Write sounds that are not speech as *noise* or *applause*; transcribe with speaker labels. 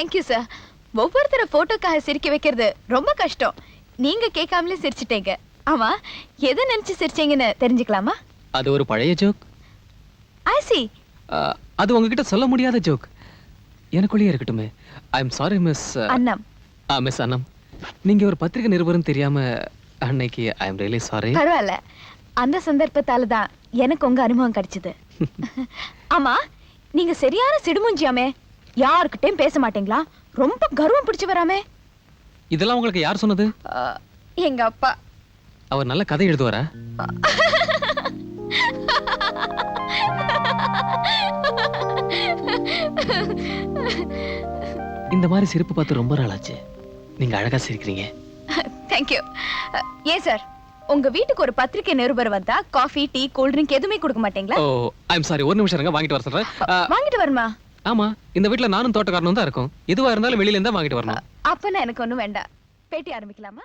Speaker 1: Thank you sir ஒவ்வொருத்தர போட்டோக்காக சிரிக்க வைக்கிறது ரொம்ப கஷ்டம். நீங்க கேட்காமலே சிரிச்சிட்டீங்க. ஆமா எதை நினைச்சு சிரிச்சீங்கன்னு தெரிஞ்சுக்கலாமா?
Speaker 2: அது ஒரு பழைய ஜோக்
Speaker 1: ஆசி
Speaker 2: அது உங்ககிட்ட சொல்ல முடியாத ஜோக் எனக்குள்ளேயே இருக்கட்டுமே. I am sorry miss
Speaker 1: Annam.
Speaker 2: Miss Annam. நீங்க ஒரு பத்திரிகை நிருபர்னு தெரியாம அன்னைக்கு ஐ எம் ரியலி சாரி
Speaker 1: பரவாயில்ல. அந்த சந்தர்ப்பத்தால தான் எனக்கு உங்க அனுபவம் கிடைச்சது. *laughs* ஆமா நீங்க சரியான சிடுமுஞ்சியாமே. யாருக்கிட்டையும் பேச மாட்டீங்களா? ரொம்ப கர்வம் பிடிச்சு வராமே.
Speaker 2: இதெல்லாம் உங்களுக்கு யார் சொன்னது?
Speaker 1: எங்க அப்பா.
Speaker 2: அவர் நல்ல கதை எழுதுவாரா? இந்த மாதிரி சிரிப்பு பார்த்து ரொம்ப நாள் ஆச்சு நீங்க அழகா சிரிக்கிறீங்க.
Speaker 1: தேங்க்யூ ஏன் சார் உங்க வீட்டுக்கு ஒரு பத்திரிக்கை நிருபர் வந்தா காஃபி டீ கூல் ட்ரிங்க் எதுவுமே கொடுக்க மாட்டீங்களா?
Speaker 2: ஓ ஐ எம் சாரி ஒரு நிமிஷம் இருங்க வாங்கிட்டு வர சொல்றேன்.
Speaker 1: வாங்கிட்டு வருமா
Speaker 2: ஆமா இந்த வீட்டுல நானும் தோட்டக்காரனும் தான் இருக்கும். எதுவா இருந்தாலும் வெளியில இருந்தா வாங்கிட்டு வரணும்.
Speaker 1: அப்பனா எனக்கு ஒண்ணும் வேண்டாம். பேட்டி ஆரம்பிக்கலாமா?